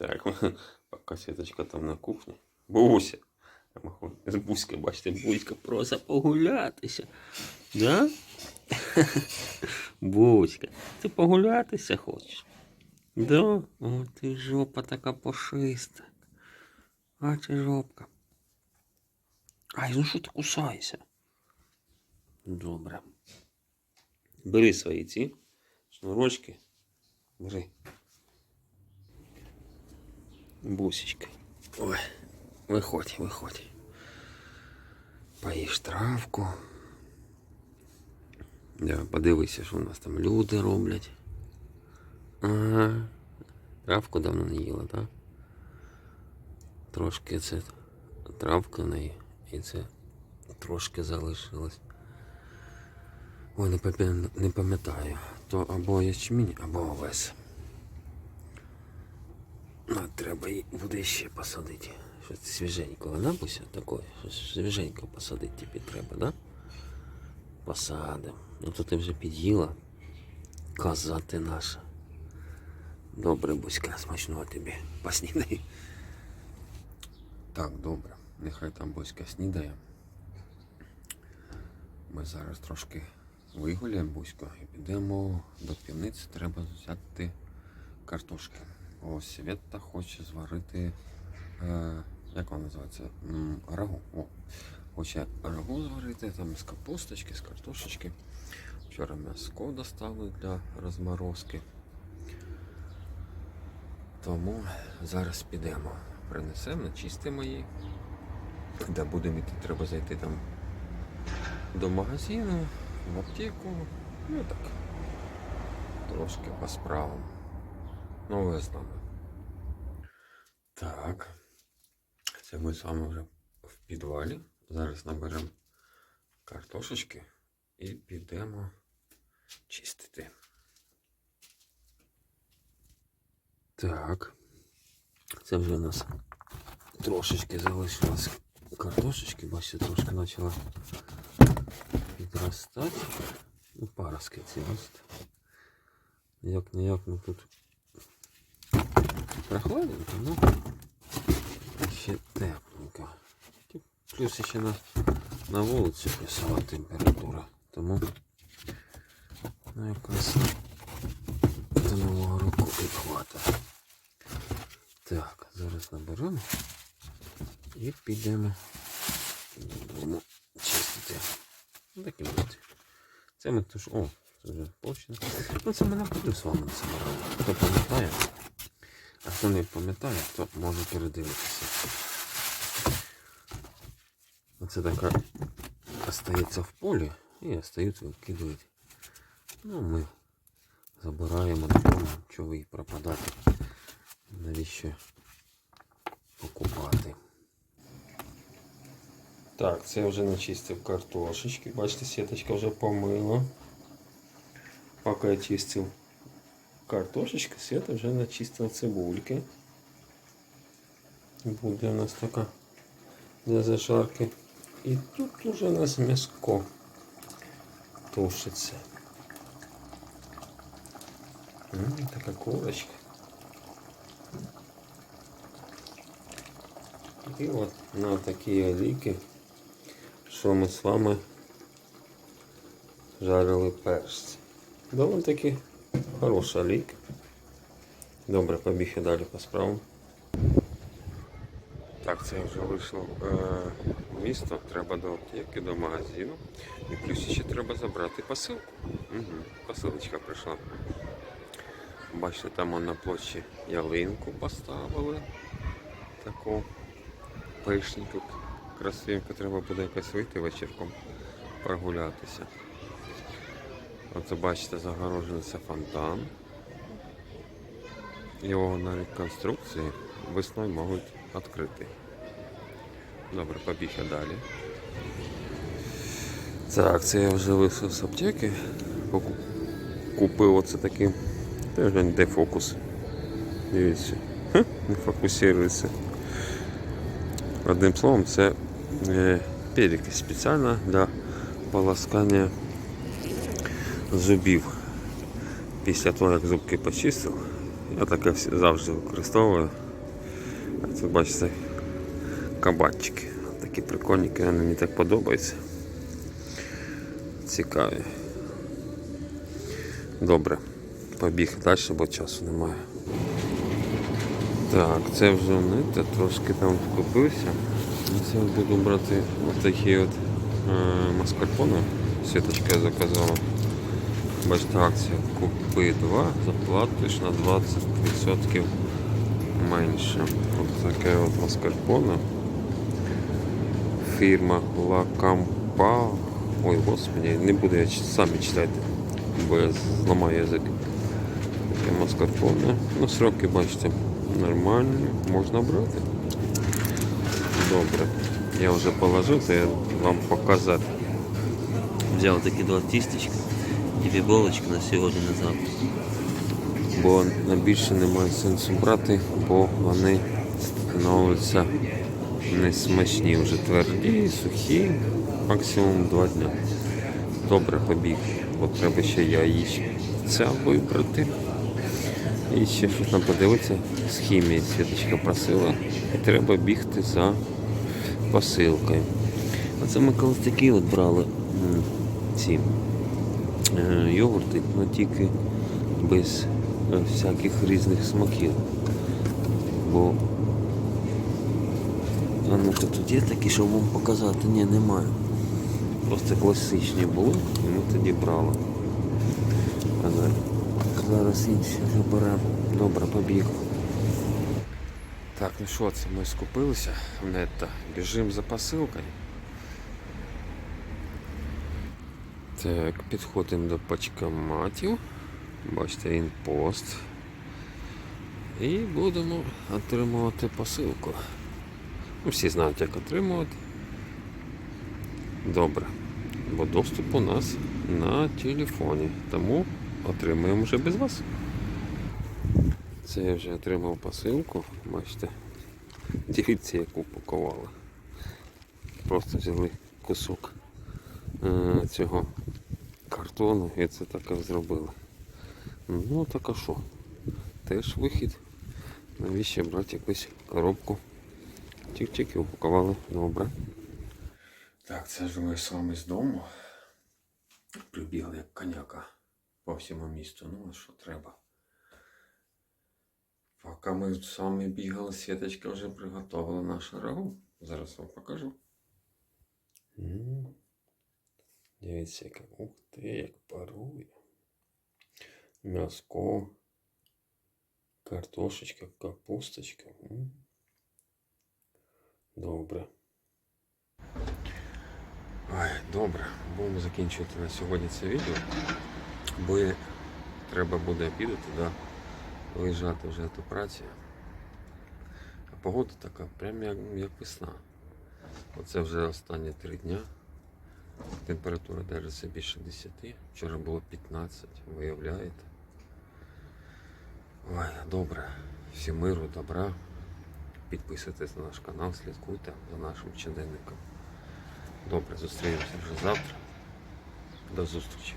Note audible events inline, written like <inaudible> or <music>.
Так, <laughs> поки Світочка там на кухні. Буся. З Буською, бачите, Буська просто погулятися. Да? <laughs> Буська, ти погулятися хочеш? Да? О, ти жопа така пушиста. А ти жопка. Ай, ну що ти кусаєшся? Добре. Бери свої ці шнурочки. Бери. Бусечка. Ой, виходь, виходь. Поїж травку. Да, подивися, що у нас там люди роблять. Ага. Травку давно не їла, так? Трошки це травка в неї. І це трошки залишилось. Ой, не пам'ятаю. То або ячмінь, або овес. Ну, треба їй буде ще посадити. Щось свіженького, да, Буся? Такое, щось свіженько посадити тобі треба, да? Посадим. Ну то ти вже під'їла. Коза ти наша. Добре, Буська, смачного тобі. Поснідай. Так, добре. Нехай там Буська снідає. Ми зараз трошки вигуляємо Буську і підемо до півниці. Треба взяти картошки. Ось Свята хоче зварити. Е, як вона називається? Рагу. О, хоче рагу зварити там з капусточки, з картошечки. Вчора м'яско достали для розморозки. Тому зараз підемо. Принесемо, начистимо її. Де будемо йти, треба зайти там до магазину, в аптеку. Ну так. Трошки по справам. Ну, ви з. Так. Це ми з вами вже в підвалі. Зараз наберемо картошечки і підемо чистити. Так. Це вже у нас трошечки залишилось картошечки, бачите, трошки почала підростати. Ну, паростки ці ростуть. Ніяк ніяк, ну тут прохладненько, ну ще тепленько. Плюс ще на, на вулиці плюсова температура. Тому ну, якраз до нового року і хватить. Так, зараз наберемо і підемо додому чистити. Ну, так і буде. Це ми тож. О, це вже почне. Ну це ми не з вами це. Хто пам'ятає, а хто не пам'ятає, то може передивитися. Оце така остається в полі і остають викидувати. Ну, ми забираємо додому, чого їй пропадати. Навіщо покупати? Так, це я вже начистив картошечки. Бачите, сіточка вже помила. Поки я чистив картошечку, Света вже начистила цибульки. Буде у нас така для зажарки. І тут уже у нас м'яско тушиться. М, така курочка. І от на такі олійки, що ми з вами жарили першці. Доволі таки хороша олійка. Добре, побіг я далі по справам. Так, це вже вийшло е, місто, треба до аптеки, до магазину. І плюс ще треба забрати посилку. Угу, посилочка прийшла. Бачите, там на площі ялинку поставили. Таку пишненьку, красивеньку, треба буде якось вийти вечірком прогулятися. Оце бачите, загорожений це фонтан. Його на реконструкції весною можуть відкрити. Добре, побіг я далі. Так, це я вже вийшов з аптеки. Купив оце такий. Теж де фокус. Дивіться. Хм, не фокусується. Одним словом, це е, перекись спеціальна для полоскання зубів. Після того, як зубки почистив, я таке завжди використовую Тут бачите кабанчики. Такі прикольники, вони мені так подобаються. Цікаві. Добре. Побіг далі, бо часу немає. Так, це вже не те, трошки там купився. Це буду брати отакі от е, маскарпони. Світочка я заказала. Бачите, акція купи 2, заплатиш на 20% менше. Ось таке от маскарпоне. Фірма La Campa. Ой, господи, не буду я чи- самі читати, бо я зламаю язик. Таке маскарпоне. Ну, сроки, бачите, нормальні, можна брати. Добре. Я вже положив, то я вам показати. Взяв такі два тістечка і Дві булочки на сьогодні на завтра. Бо на більше немає сенсу брати, бо вони становляться не смачні, вже тверді, сухі, максимум два дня. Добре, побіг, бо треба ще яєчця вибрати. І ще щось там подивитися, з хімії Світочка просила. І треба бігти за посилкою. Оце ми колись такі от брали ці йогурти, але тільки без е, всяких різних смаків. Бо А ну-ка тут є такі, щоб вам показати? Ні, немає. просто класичні були, і ми тоді брали. А зараз, інші вже беремо. Добре, побіг. Так, ну що, це ми скупилися в нетто. Біжимо за посилкою. Так, підходимо до пачкоматів. Бачите, він пост. І будемо отримувати посилку. Ну, всі знають, як отримувати. Добре. Бо доступ у нас на телефоні. Тому отримуємо вже без вас. Це я вже отримав посилку. Бачите. Дивіться, яку пакували. Просто взяли кусок е, цього картону і це так і зробили. Ну так а що? Теж вихід. Навіщо брати якусь коробку? Тік-тік і упакували. Добре. Так, це ж ми саме з дому. Прибігли як коняка по всьому місту. Ну, а що треба? Поки ми самі бігали, Світочка вже приготувала нашу рагу. Зараз вам покажу. Дивіться, яка ух ти, як парує. М'яско, картошечка, капусточка. Добре. Ой, добре, будемо закінчувати на сьогодні це відео, бо треба буде обідати, да, виїжджати вже до праці. А погода така, прям як, як весна. Оце вже останні три дня. Температура держиться більше 10. Вчора було 15, виявляєте. Ой, добре. Всім миру, добра. Підписуйтесь на наш канал, слідкуйте за нашим щоденником. Добре, зустрінемося вже завтра. До зустрічі.